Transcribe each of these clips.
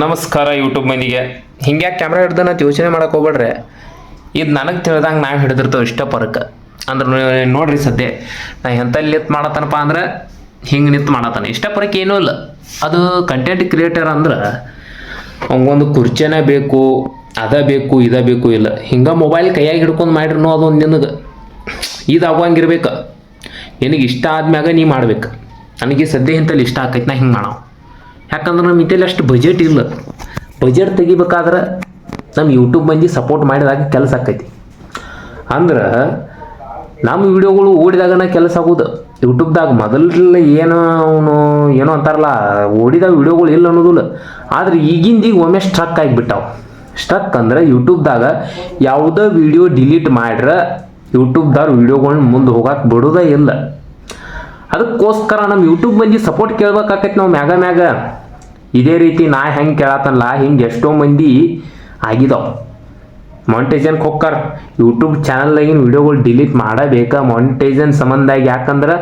ನಮಸ್ಕಾರ ಯೂಟ್ಯೂಬ್ ಮಂದಿಗೆ ಹಿಂಗೆ ಕ್ಯಾಮ್ರಾ ಹಿಡ್ದು ನಾ ಯೋಚನೆ ಮಾಡಕ್ಕೆ ಹೋಗ್ಬೇಡ್ರಿ. ಇದು ನನಗೆ ತಿಳಿದಂಗೆ ನಾವು ಹಿಡಿದಿರ್ತೇವೆ ಇಷ್ಟ ಪರಕ್ಕೆ ಅಂದ್ರೆ ನೋಡ್ರಿ ಸದ್ಯ. ನಾ ಎಂತಲ್ಲಿ ನಿಂತು ಮಾಡತ್ತನಪ್ಪ ಅಂದ್ರೆ ಹಿಂಗೆ ನಿಂತು ಮಾಡತ್ತಾನೆ ಇಷ್ಟ ಪರಕ್ಕೆ ಏನೂ ಇಲ್ಲ. ಅದು ಕಂಟೆಂಟ್ ಕ್ರಿಯೇಟರ್ ಅಂದ್ರೆ ಅವಂಗೊಂದು ಕುರ್ಚೆನೇ ಬೇಕು, ಅದ ಬೇಕು, ಇದ ಬೇಕು ಇಲ್ಲ. ಹಿಂಗೆ ಮೊಬೈಲ್ ಕೈಯಾಗಿ ಹಿಡ್ಕೊಂಡು ಮಾಡಿರ್ನೋ ಅದೊಂದು ನಿನಗೆ ಇದು ಆಗೋಂಗಿರ್ಬೇಕು ನಿನಗೆ ಇಷ್ಟ ಆದ್ಮ್ಯಾಗ ನೀ ಮಾಡ್ಬೇಕು. ನನಗೆ ಸದ್ಯ ಇಂಥಲ್ಲಿ ಇಷ್ಟ ಆಕೈತೆ ನಾ ಹಿಂಗೆ ಮಾಡೋ ಯಾಕಂದ್ರೆ ನಮ್ಮ ಇಂತಲ್ಲಿ ಅಷ್ಟು ಬಜೆಟ್ ಇಲ್ಲ ಬಜೆಟ್ ತೆಗಿಬೇಕಾದ್ರೆ ನಮ್ಮ ಯೂಟ್ಯೂಬ್ ಮಂದಿ ಸಪೋರ್ಟ್ ಮಾಡಿದಾಗ ಕೆಲಸ ಆಕೈತಿ. ಅಂದ್ರೆ ನಮ್ಮ ವಿಡಿಯೋಗಳು ಓಡಿದಾಗನ ಕೆಲಸ ಆಗೋದು. ಯೂಟ್ಯೂಬ್ದಾಗ ಮೊದಲ ಏನು ಅವನು ಏನೋ ಅಂತಾರಲ್ಲ, ಓಡಿದಾಗ ವಿಡಿಯೋಗಳು ಇಲ್ಲ ಅನ್ನೋದಿಲ್ಲ. ಆದ್ರೆ ಈಗಿಂದ ಈಗ ಒಮ್ಮೆ ಸ್ಟ್ರಕ್ ಆಗಿಬಿಟ್ಟಾವ. ಸ್ಟ್ರಕ್ ಅಂದ್ರೆ ಯೂಟ್ಯೂಬ್ದಾಗ ಯಾವುದೋ ವಿಡಿಯೋ ಡಿಲೀಟ್ ಮಾಡ್ರೆ ಯೂಟ್ಯೂಬ್ದವ್ರು ವಿಡಿಯೋಗಳನ್ನ ಮುಂದೆ ಹೋಗಕ್ಕೆ ಬಿಡೋದೇ ಇಲ್ಲ. ಅದಕ್ಕೋಸ್ಕರ ನಮ್ಮ ಯೂಟ್ಯೂಬ್ ಮಂದಿ ಸಪೋರ್ಟ್ ಕೇಳ್ಬೇಕಾಕೈತಿ ನಾವು ಮ್ಯಾಗ ಮ್ಯಾಗ. ಇದೇ ರೀತಿ ನಾ ಹೆಂಗೆ ಕೇಳತ್ತಲ್ಲ ಹಿಂಗೆ ಎಷ್ಟೋ ಮಂದಿ ಆಗಿದಾವ. ಮಾನಿಟೈಸನ್ಗೆ ಕೊಕ್ಕರ್ ಯೂಟ್ಯೂಬ್ ಚಾನಲ್ದಾಗಿನ ವಿಡಿಯೋಗಳು ಡಿಲೀಟ್ ಮಾಡಬೇಕಾ. ಮಾನಿಟೈಸನ್ ಸಂಬಂಧಾಗಿ ಯಾಕಂದ್ರೆ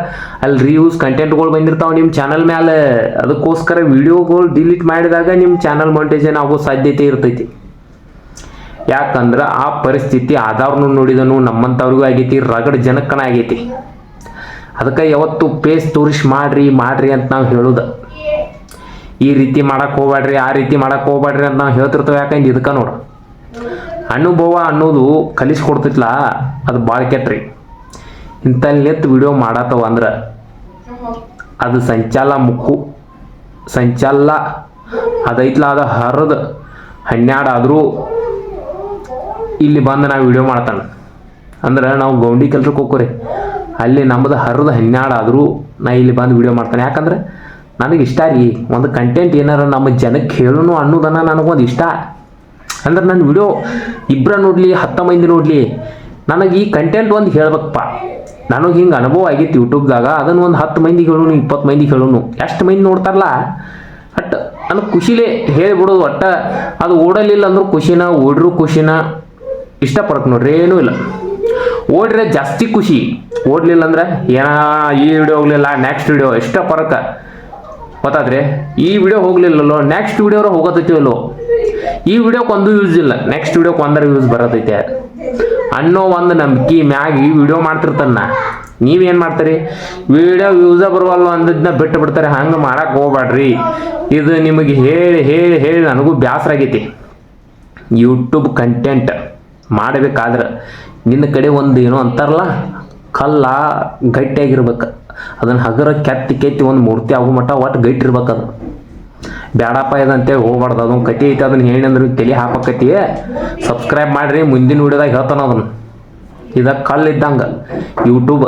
ಅಲ್ಲಿ ರೀವ್ಯೂಸ್ ಕಂಟೆಂಟ್ಗಳು ಬಂದಿರ್ತಾವೆ ನಿಮ್ಮ ಚಾನಲ್ ಮೇಲೆ ಅದಕ್ಕೋಸ್ಕರ ವಿಡಿಯೋಗಳು ಡಿಲೀಟ್ ಮಾಡಿದಾಗ ನಿಮ್ಮ ಚಾನಲ್ ಮೊಂಟೇಜನ್ ಆಗೋ ಸಾಧ್ಯತೆ ಇರ್ತೈತಿ. ಯಾಕಂದ್ರೆ ಆ ಪರಿಸ್ಥಿತಿ ಆಧಾರನು ನೋಡಿದನು, ನಮ್ಮಂಥವ್ರಿಗೂ ಆಗೈತಿ ರಗಡ್ ಜನಕ್ಕನ ಆಗೈತಿ. ಅದಕ್ಕೆ ಯಾವತ್ತು ಪೇಸ್ ತೋರಿಸಿ ಮಾಡ್ರಿ ಮಾಡ್ರಿ ಅಂತ ನಾವು ಹೇಳೋದು. ಈ ರೀತಿ ಮಾಡಕ್ಕೆ ಹೋಗ್ಬೇಡ್ರಿ ಆ ರೀತಿ ಮಾಡಕ್ಕೆ ಹೋಗ್ಬೇಡ್ರಿ ಅಂತ ನಾವು ಹೇಳ್ತಿರ್ತೇವೆ ಯಾಕಂದ್ರೆ ಇದಕ್ಕೆ ನೋಡು. ಅನುಭವ ಅನ್ನೋದು ಕಲಿಸ್ಕೊಡ್ತಿತ್ಲ ಅದು ಭಾಳ ಕೆಟ್ರಿ. ಇಂಥಲ್ಲಿ ನಿಂತು ವಿಡಿಯೋ ಮಾಡತ್ತವ ಅಂದ್ರೆ ಅದು ಸಂಚಾಲ ಮುಕ್ಕು, ಸಂಚಾಲ ಅದೈತ್ಲ ಅದು ಹರಿದು ಹನ್ನೆರಡಾದರೂ ಇಲ್ಲಿ ಬಂದು ನಾವು ವಿಡಿಯೋ ಮಾಡ್ತಾನೆ. ಅಂದ್ರೆ ನಾವು ಗೌಂಡಿ ಕೆಲ್ಸಕ್ಕೆ ಹೋಗ್ಕೋರಿ. ಅಲ್ಲಿ ನಮ್ಮದು ಹರಿದು ಹನ್ನೆರಡಾದರೂ ನಾ ಇಲ್ಲಿ ಬಂದು ವಿಡಿಯೋ ಮಾಡ್ತಾನೆ. ಯಾಕಂದ್ರೆ ನನಗೆ ಇಷ್ಟ ರೀ. ಒಂದು ಕಂಟೆಂಟ್ ಏನಾರ ನಮ್ಮ ಜನಕ್ಕೆ ಹೇಳೋನು ಅನ್ನೋದನ್ನ ನನಗೊಂದು ಇಷ್ಟ. ಅಂದ್ರೆ ನನ್ನ ವಿಡಿಯೋ ಇಬ್ಬರ ನೋಡಲಿ, ಹತ್ತು ಮಂದಿ ನೋಡಲಿ, ನನಗೆ ಈ ಕಂಟೆಂಟ್ ಒಂದು ಹೇಳ್ಬೇಕಪ್ಪ. ನನಗೆ ಹಿಂಗೆ ಅನುಭವ ಆಗಿತ್ತು ಯೂಟ್ಯೂಬ್ದಾಗ ಅದನ್ನು ಒಂದು ಹತ್ತು ಮಂದಿ ಹೇಳೋನು, ಇಪ್ಪತ್ತು ಮಂದಿ ಹೇಳೋನು. ಎಷ್ಟು ಮಂದಿ ನೋಡ್ತಾರಲ್ಲ? ಅಟ್ ಅದು ಖುಷಿಲೇ ಹೇಳ್ಬಿಡೋದು ಒಟ್ಟ ಅದು ಓಡಲಿಲ್ಲ ಅಂದ್ರೆ ಖುಷಿನ, ಓಡ್ರು ಖುಷಿನ ಇಷ್ಟಪಡಕ್ಕೆ ನೋಡ್ರಿ, ಏನೂ ಇಲ್ಲ. ಓಡ್ರೆ ಜಾಸ್ತಿ ಖುಷಿ. ಓಡ್ಲಿಲ್ಲ ಅಂದ್ರೆ ಏನ ಈ ವಿಡಿಯೋ ಹೋಗ್ಲಿಲ್ಲ ನೆಕ್ಸ್ಟ್ ವಿಡಿಯೋ ಇಷ್ಟಪಡಕ್ಕೆ ಗೊತ್ತಾದ್ರಿ ಈ ವಿಡಿಯೋ ಹೋಗ್ಲಿಲ್ಲಲ್ಲೋ ನೆಕ್ಸ್ಟ್ ವಿಡಿಯೋ ಅಲ್ಲೋ ಈ ವಿಡಿಯೋಕ್ಕೆ ಒಂದು ಯೂಸ್ ಇಲ್ಲ. ನೆಕ್ಸ್ಟ್ ವಿಡಿಯೋಕ್ಕೆ ಒಂದರ ಯೂಸ್ ಬರತೈತೆ ಅನ್ನೋ ಒಂದು ನಂಬಿಕೆ ಮ್ಯಾಗ ಈ ವಿಡಿಯೋ ಮಾಡ್ತಿರ್ತಾನ. ನೀವೇನು ಮಾಡ್ತೀರಿ? ವಿಡಿಯೋ ಯೂಸ ಬರುವಲ್ಲ ಅಂದದ್ನ ಬಿಟ್ಟು ಬಿಡ್ತಾರೆ. ಹಂಗೆ ಮಾಡಕ್ಕೆ ಹೋಗ್ಬೇಡ್ರಿ ಇದು ನಿಮಗೆ ಹೇಳಿ ಹೇಳಿ ಹೇಳಿ ನನಗೂ ಬೇಸರ ಆಗೈತಿ. ಯೂಟ್ಯೂಬ್ ಕಂಟೆಂಟ್ ಮಾಡಬೇಕಾದ್ರೆ ನಿನ್ನ ಕಡೆ ಒಂದು ಏನೋ ಅಂತಾರಲ್ಲ, ಕಲ್ಲ ಗಟ್ಟಿಯಾಗಿರ್ಬೇಕು. ಅದನ್ನು ಹಗರ ಕೆತ್ತಿ ಕೆತ್ತಿ ಒಂದು ಮೂರ್ತಿ ಆಗೋ ಮಟ್ಟ ಒಟ್ಟು ಗೈಟಿರ್ಬೇಕು ಅದು. ಬ್ಯಾಡಪ್ಪ ಇದಂತೇಳಿ ಹೋಗ್ಬಾರ್ದು. ಅದೊಂದು ಕತಿ ಐತೆ, ಅದನ್ನ ಹೇಳಿ ಅಂದ್ರೆ ತಲೆ ಹಾಕಕತಿ ಸಬ್ಸ್ಕ್ರೈಬ್ ಮಾಡ್ರಿ, ಮುಂದಿನ ವಿಡಿಯೋದಾಗ ಹೇಳ್ತಾನ ಅದನ್ನು. ಇದ ಕಲ್ಲು ಇದ್ದಂಗೆ ಯೂಟ್ಯೂಬ್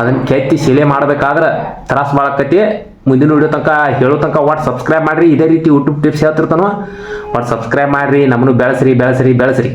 ಅದನ್ನ ಕೆತ್ತಿ ಶಿಲೆ ಮಾಡ್ಬೇಕಾದ್ರೆ ತ್ರಾಸ ಮಾಡಕತಿ ಮುಂದಿನ ವಿಡಿಯೋ ತನಕ ಹೇಳೋ ತನಕ ಒಟ್ಟು ಸಬ್ಸ್ಕ್ರೈಬ್ ಮಾಡಿರಿ. ಇದೇ ರೀತಿ ಯೂಟ್ಯೂಬ್ ಟಿಪ್ಸ್ ಹೇಳ್ತಿರ್ತಾನೋ ಒಟ್ಟು ಸಬ್ಸ್ಕ್ರೈಬ್ ಮಾಡಿರಿ ನಮ್ಮನ್ನು ಬೆಳೆಸ್ರಿ ಬೆಳೆಸ್ರಿ ಬೆಳೆಸ್ರಿ.